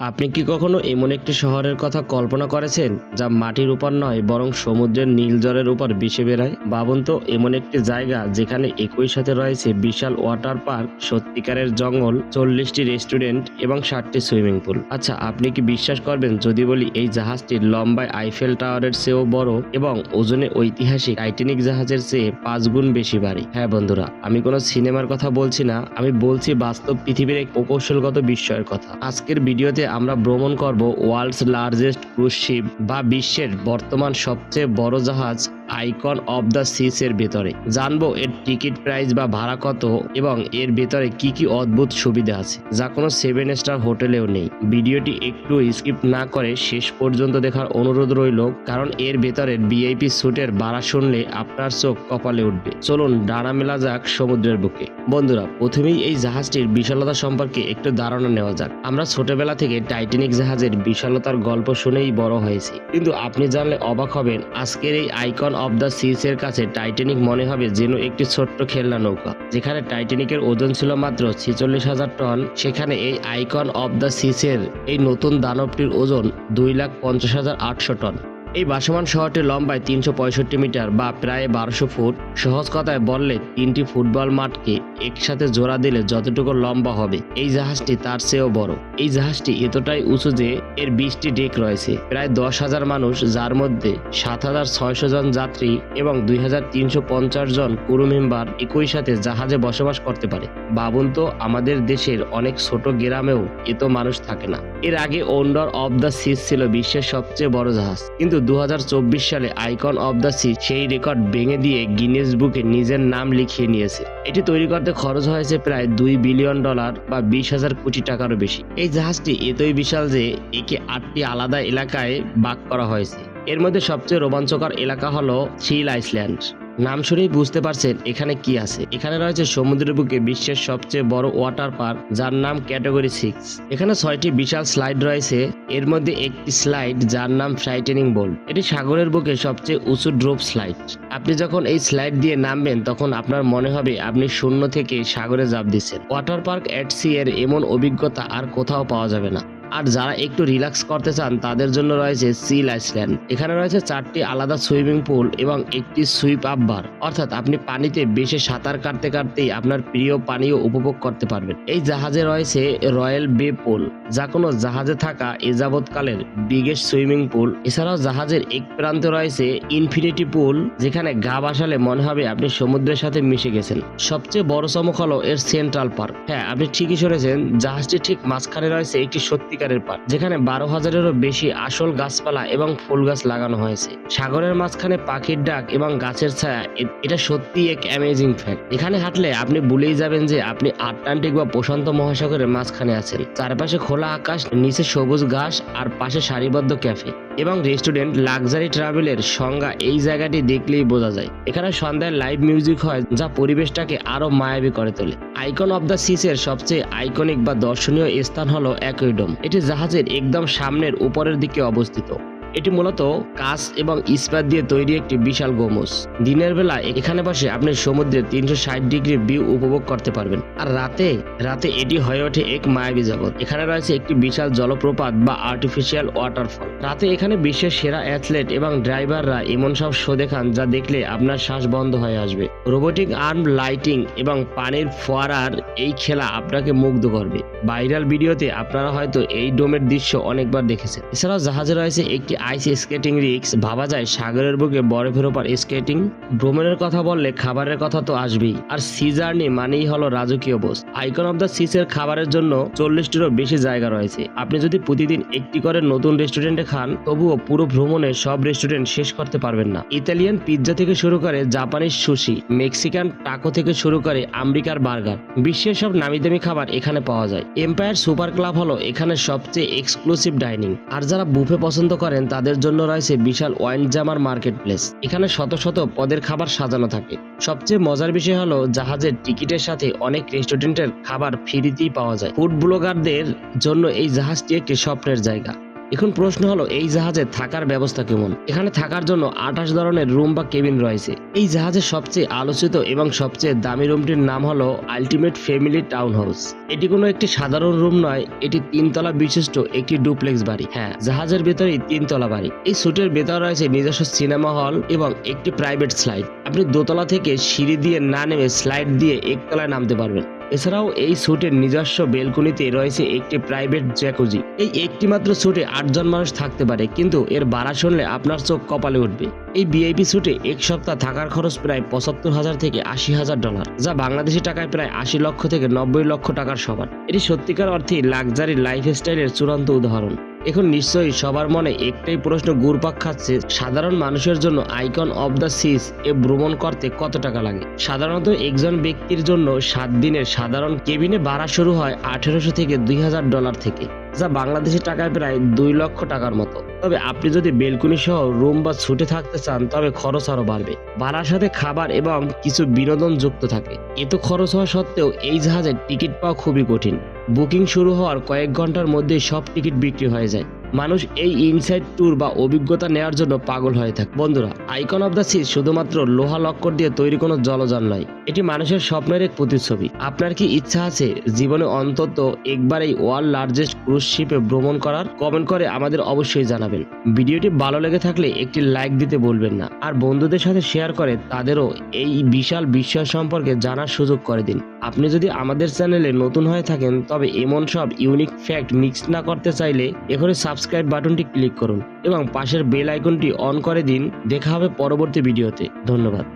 আপনি কি কখনো এমন একটি শহরের কথা কল্পনা করেছেন যা মাটির উপর নয়, বরং সমুদ্রের নীল জলের উপর ভেসে বেড়ায়? ভাবুন তো, এমন একটি জায়গা যেখানে একই সাথে রয়েছে বিশাল ওয়াটার পার্ক, সত্যিকারের জঙ্গল, চল্লিশটি রেস্টুরেন্ট এবং ষাটটি সুইমিং পুল। আচ্ছা আপনি কি বিশ্বাস করবেন যদি বলি এই জাহাজটির লম্বায় আইফেল টাওয়ারের চেয়েও বড় এবং ওজনে ঐতিহাসিক টাইটানিক জাহাজের চেয়ে পাঁচ গুণ বেশি বাড়ি হ্যাঁ বন্ধুরা, আমি কোনো সিনেমার কথা বলছি না, আমি বলছি বাস্তব পৃথিবীর এক প্রকৌশলগত বিস্ময়ের কথা। আজকের ভিডিওতে আমরা ভ্রমণ করব ওয়ার্ল্ডস লার্জেস্ট ক্রুজ শিপ বা বিশ্বের বর্তমান সবচেয়ে বড় জাহাজ আইকন অফ দ্য সিস এর ভেতরে। জানব এর টিকিট প্রাইস বা ভাড়া কত এবং এর ভেতরে কি কি অদ্ভুত সুবিধা আছে, যা কোনো সেভেন স্টার হোটেলেও নেই। ভিডিওটি একটু স্কিপ না করে শেষ পর্যন্ত দেখার অনুরোধ রইল, কারণ এর ভেতরের ভিআইপি স্যুটের ভাড়া শুনলে আপনার চোখ কপালে উঠবে। চলুন ডানা মেলা যাক সমুদ্রের বুকে। বন্ধুরা, প্রথমেই এই জাহাজটির বিশালতা সম্পর্কে একটু ধারণা নেওয়া যাক। আমরা ছোটবেলা থেকে টাইটানিক জাহাজের বিশালতার গল্প শুনেই বড় হয়েছি। কিন্তু আপনি জানলে অবাক হবেন, আজকের এই আইকন অফ দ্য সিস এর কাছে টাইটানিক মনে হবে যেন একটি ছোট্ট খেলনা নৌকা, যেখানে টাইটানিকের ওজন ছিল মাত্র ছেচল্লিশ হাজার টন। সেখানে এই আইকন অফ দ্য সিস এর এই নতুন দানবটির ওজন দুই লাখ পঞ্চাশ হাজার আটশো টন। এই ভাসমান শহরটি লম্বায় তিনশো পঁয়ষট্টি মিটার বা প্রায় বারোশো ফুট। সহজ কথায় বললে তিনটি ফুটবল মাঠকে একসাথে জোড়া দিলে যতটুকু লম্বা হবে, এই জাহাজটি তার চেয়েও বড়। এই জাহাজটি এতটাই উঁচু যে এর বিশটি ডেক রয়েছে। প্রায় দশ হাজার মানুষ, যার মধ্যে সাত হাজার ছয়শো জন যাত্রী এবং দুই হাজার তিনশো পঞ্চাশ জন ক্রু মেম্বার একই সাথে জাহাজে বসবাস করতে পারে। ভাবুন তো আমাদের দেশের অনেক ছোট গ্রামেও এত মানুষ থাকে না। এর আগে ওন্ডার অফ দ্য সিজ ছিল বিশ্বের সবচেয়ে বড় জাহাজ। কিন্তু দু হাজার চব্বিশ সালে আইকন অফ দ্য সি সেই রেকর্ড ভেঙে দিয়ে গিনেস বুকে নিজের নাম লিখিয়ে নিয়েছে। এটি তৈরি করতে খরচ হয়েছে প্রায় দুই বিলিয়ন ডলার বা বিশ হাজার কোটি টাকারও বেশি। এই জাহাজটি এতই বিশাল যে একে আটটি আলাদা এলাকায় ভাগ করা হয়েছে। এর মধ্যে সবচেয়ে রোমাঞ্চকর এলাকা হল চিল আইসল্যান্ড নাম শুনেই বুঝতে পারছেন এখানে কি আছে। এখানে রয়েছে সমুদ্রের বুকে বিশ্বের সবচেয়ে বড় ওয়াটার পার্ক, যার নাম ক্যাটাগরি সিক্স। এখানে ছয়টি বিশাল স্লাইড রয়েছে। এর মধ্যে একটি স্লাইড, যার নাম ফ্রাইটেনিং বোল এটি সাগরের বুকে সবচেয়ে উঁচু ড্রপ স্লাইড। আপনি যখন এই স্লাইড দিয়ে নামবেন, তখন আপনার মনে হবে আপনি শূন্য থেকে সাগরে জাপ দিচ্ছেন। ওয়াটার পার্ক এট সি এর এমন অভিজ্ঞতা আর কোথাও পাওয়া যাবে না। আর যারা একটু রিল্যাক্স করতে চান, তাদের জন্য রয়েছে সিল আইসল্যান্ড এখানে রয়েছে চারটি আলাদা সুইমিং পুল এবং একটি সুইপ আপ বার অর্থাৎ আপনি পানিতে বেশি সাঁতার কাটতে কাটতেই আপনার প্রিয় পানীয় উপভোগ করতে পারবেন। এই জাহাজে রয়েছে রয়্যাল বে পুল যা কোনো জাহাজে থাকা এ যাবৎকালের বিগেস্ট সুইমিং পুল এছাড়াও জাহাজের এক প্রান্তে রয়েছে ইনফিনিটি পুল যেখানে গা বাসালে মনে হবে আপনি সমুদ্রের সাথে মিশে গেছেন। সবচেয়ে বড় চমক হলো এর সেন্ট্রাল পার্ক হ্যাঁ আপনি ঠিকই শুনেছেন জাহাজটি ঠিক মাঝখানে রয়েছে একটি সত্যিকারের পার্ক যেখানে বারো হাজারেরও বেশি আসল গাছপালা এবং ফুল গাছ লাগানো হয়েছে। সাগরের মাঝখানে পাখির ডাক এবং গাছের ছায়া এটা সত্যি এক অ্যামেজিং ফ্যাক্ট এখানে হাঁটলে আপনি ভুলেই যাবেন যে আপনি আটলান্টিক বা প্রশান্ত মহাসাগরের মাঝখানে আছেন। চারপাশে খোলা আকাশ, নিচে সবুজ ঘাস আর পাশে সারিবদ্ধ ক্যাফে এবং রেস্টুরেন্ট, লাক্সারি ট্রাভেলের সংজ্ঞা এই জায়গাটি দেখলেই বোঝা যায়। এখানে সন্ধ্যায় লাইভ মিউজিক হয়, যা পরিবেশটাকে আরও মায়াবী করে তোলে। আইকন অফ দ্য সিসের সবচেয়ে আইকনিক বা দর্শনীয় স্থান হলো অ্যাকুইডম এটি জাহাজের একদম সামনের উপরের দিকে অবস্থিত। এটি মূলত কাঁচ এবং ইস্পাত দিয়ে তৈরি একটি বিশাল গোমস দিনের বেলা এখানে বসে আপনি সমুদ্রের তিনশো ষাট ডিগ্রি ভিউ উপভোগ করতে পারবেন। আর রাতে রাতে এটি হয়ে ওঠে এক মায়াবী জগৎ। এখানে রয়েছে একটি বিশাল জলপ্রপাত বা আর্টিফিশিয়াল ওয়াটারফল রাতে এখানে বিশ্বের সেরা অ্যাথলেট এবং ড্রাইভাররা এমন সব শো দেখান যা দেখলে আপনার শ্বাস বন্ধ হয়ে আসবে। রোবোটিক আর্ম লাইটিং এবং পানির ফোয়ারার এই খেলা আপনাকে মুগ্ধ করবে। ভাইরাল ভিডিওতে আপনারা হয়তো এই ডোমের দৃশ্য অনেকবার দেখেছেন। এছাড়াও জাহাজে রয়েছে একটি আইস স্কেটিং রিক্স। ভাবা যায় সাগরের বুকে বরফের ওপর স্কেটিং। ভ্রমণের কথা বললে খাবারের কথা তো আসবেই। আর সি জার্নি মানেই হলো রাজকীয় বোস। আইকন অফ দ্য সিসের খাবারের জন্য চল্লিশটিরও বেশি জায়গা রয়েছে। আপনি যদি প্রতিদিন একটি করে নতুন রেস্টুরেন্টে খান, তবুও পুরো ভ্রমণে সব রেস্টুরেন্ট শেষ করতে পারবেন না। ইতালিয়ান পিৎজা থেকে শুরু করে জাপানিজ সুশি মেক্সিকান টাকো থেকে শুরু করে আমেরিকার বার্গার বিশ্বের সব নামি দামি খাবার এখানে পাওয়া যায়। এম্পায়ার সুপার ক্লাব হলো এখানে সবচেয়ে এক্সক্লুসিভ ডাইনিং আর যারা বুফে পছন্দ করেন তাদের জন্য রয়েছে বিশাল ওয়াইন জামার মার্কেট প্লেস এখানে শত শত পদের খাবার সাজানো থাকে। সবচেয়ে মজার বিষয় হলো জাহাজের টিকিটের সাথে অনেক রেস্টুরেন্টের খাবার ফ্রিতেই পাওয়া যায়। ফুড ব্লগারদের জন্য এই জাহাজটি একটি স্বপ্নের জায়গা। এখন প্রশ্ন হলো, এই জাহাজে থাকার ব্যবস্থা কেমন? এখানে থাকার জন্য আঠাশ ধরনের রুম বা কেবিন রয়েছে। এই জাহাজের সবচেয়ে আলোচিত এবং সবচেয়ে দামি রুমটির নাম হলো আলটিমেট ফ্যামিলি টাউন হাউস। এটি কোনো একটি সাধারণ রুম নয়, এটি তিনতলা বিশিষ্ট একটি ডুপ্লেক্স বাড়ি। হ্যাঁ জাহাজের ভেতরেই তিনতলা বাড়ি। এই সুটের ভেতর রয়েছে নিজস্ব সিনেমা হল এবং একটি প্রাইভেট স্লাইড। আপনি দোতলা থেকে সিঁড়ি দিয়ে না নেমে স্লাইড দিয়ে একতলায় নামতে পারবেন। এছাড়াও এই স্যুটের নিজস্ব বেলকুনিতে রয়েছে একটি প্রাইভেট জ্যাকুজি। এই একটি মাত্র স্যুটে আটজন মানুষ থাকতে পারে, কিন্তু এর বাড়া শুনলে আপনার চোখ কপালে উঠবে। এই বিআইপি স্যুটে এক সপ্তাহ থাকার খরচ প্রায় পঁচাত্তর হাজার থেকে আশি হাজার ডলার, যা বাংলাদেশি টাকায় প্রায় আশি লক্ষ থেকে নব্বই লক্ষ টাকার সমান। এটি সত্যিকার অর্থে লাক্সারি লাইফস্টাইলের চূড়ান্ত উদাহরণ। এখন নিশ্চয়ই সবার মনে একটাই প্রশ্ন, ঘুরপাক খাচ্ছে। সাধারণ মানুষের জন্য আইকন অব দ্য সিস এ ভ্রমণ করতে কত টাকা লাগে? সাধারণত একজন ব্যক্তির জন্য সাত দিনের সাধারণ কেবিনে ভাড়া শুরু হয় আঠেরোশো থেকে দুই হাজার ডলার থেকে। যা বাংলাদেশি টাকায় প্রায় দুই লক্ষ টাকার মতো। তবে আপনি যদি বেলকুনি সহ রুম বা ছুটে থাকতে চান, তবে খরচ আরও বাড়বে। ভাড়ার সাথে খাবার এবং কিছু বিনোদন যুক্ত থাকে। এত খরচ হওয়া সত্ত্বেও এই জাহাজের টিকিট পাওয়া খুবই কঠিন। বুকিং শুরু হওয়ার কয়েক ঘণ্টার মধ্যেই সব টিকিট বিক্রি হয়ে যায়। মানুষ এই ইনসাইড ট্যুর বা অভিজ্ঞতা নেওয়ার জন্য পাগল হয়ে থাকে। বন্ধুরা, আইকন অফ দ্য সি শুধুমাত্র লোহা লক্কর দিয়ে তৈরি কোনো জলযান নয়। এটি মানুষের স্বপ্নের এক প্রতিচ্ছবি। আপনার কি ইচ্ছা আছে জীবনে অন্তত একবার এই ওয়ার্ল্ড লার্জেস্ট ক্রুজ শিপে ভ্রমণ করার? কমেন্ট করে আমাদের অবশ্যই জানাবেন। ভিডিওটি ভালো লেগে থাকলে একটি লাইক দিতে বলবেন না। আর বন্ধুদের সাথে শেয়ার করে তাদেরও এই বিশাল বিষয় সম্পর্কে জানার সুযোগ করে দিন। আপনি যদি আমাদের চ্যানেলে নতুন হয়ে থাকেন, তবে এমন সব ইউনিক ফ্যাক্ট মিক্স না করতে চাইলে এখনই সাবস্ক্রাইব বাটনটি ক্লিক করুন এবং পাশের বেল আইকনটি অন করে দিন। দেখা হবে পরবর্তী ভিডিওতে ধন্যবাদ।